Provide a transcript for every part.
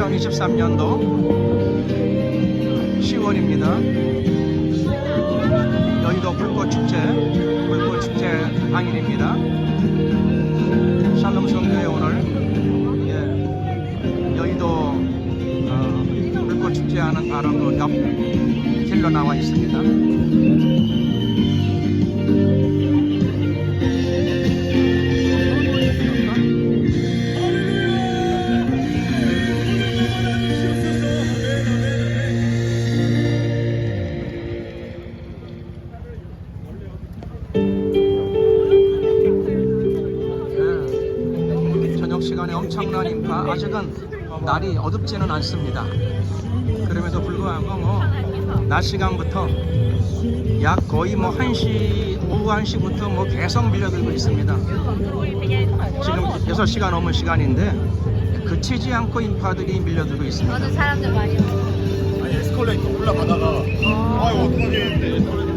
2023년도 10월입니다. 여의도 불꽃축제, 불꽃축제 당일입니다. 샬롬 성교회 오늘 예, 여의도 어, 불꽃축제하는 바로 그옆 길로 나와 있습니다. 시간에 엄청난 인파 아직은 날이 어둡지는 않습니다. 그럼에도 불구하고 뭐 낮 시간부터 약 거의 뭐 1시 오후 1시부터 뭐 계속 밀려들고 있습니다. 지금 6시가 넘은 시간인데 그치지 않고 인파들이 밀려들고 있습니다. 사람들 많이 와. 아니 에스컬레이터 올라가다가 아 이거 어떡하지 했는데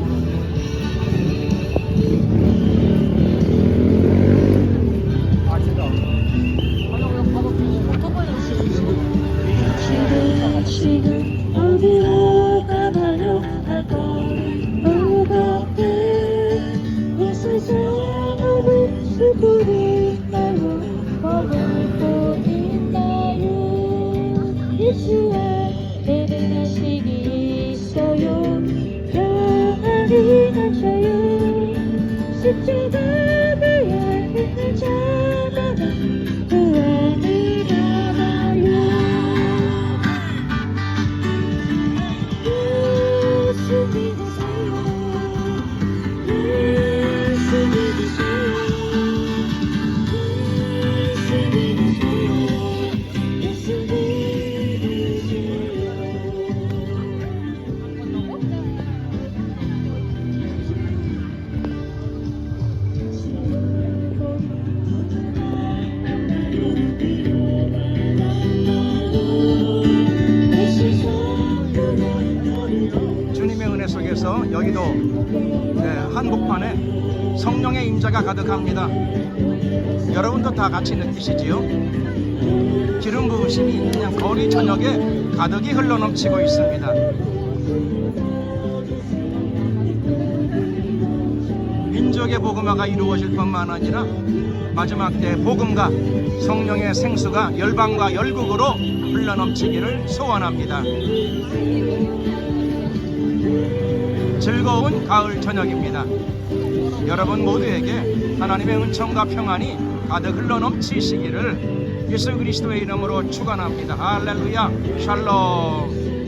수고 있나요 머물고 있나요 예수의 내리는 시기 있어요 평안이 넘쳐요 십자가 위에 있는 그 여기도 네, 한복판에 성령의 임자가 가득합니다. 여러분도 다 같이 느끼시지요? 기름 부으심이 그냥 거리 저녁에 가득히 흘러넘치고 있습니다. 민족의 복음화가 이루어질 뿐만 아니라 마지막 때 복음과 성령의 생수가 열방과 열국으로 흘러넘치기를 소원합니다. 즐거운 가을 저녁입니다. 여러분 모두에게 하나님의 은총과 평안이 가득 흘러 넘치시기를 예수 그리스도의 이름으로 축원합니다. 할렐루야. 샬롬.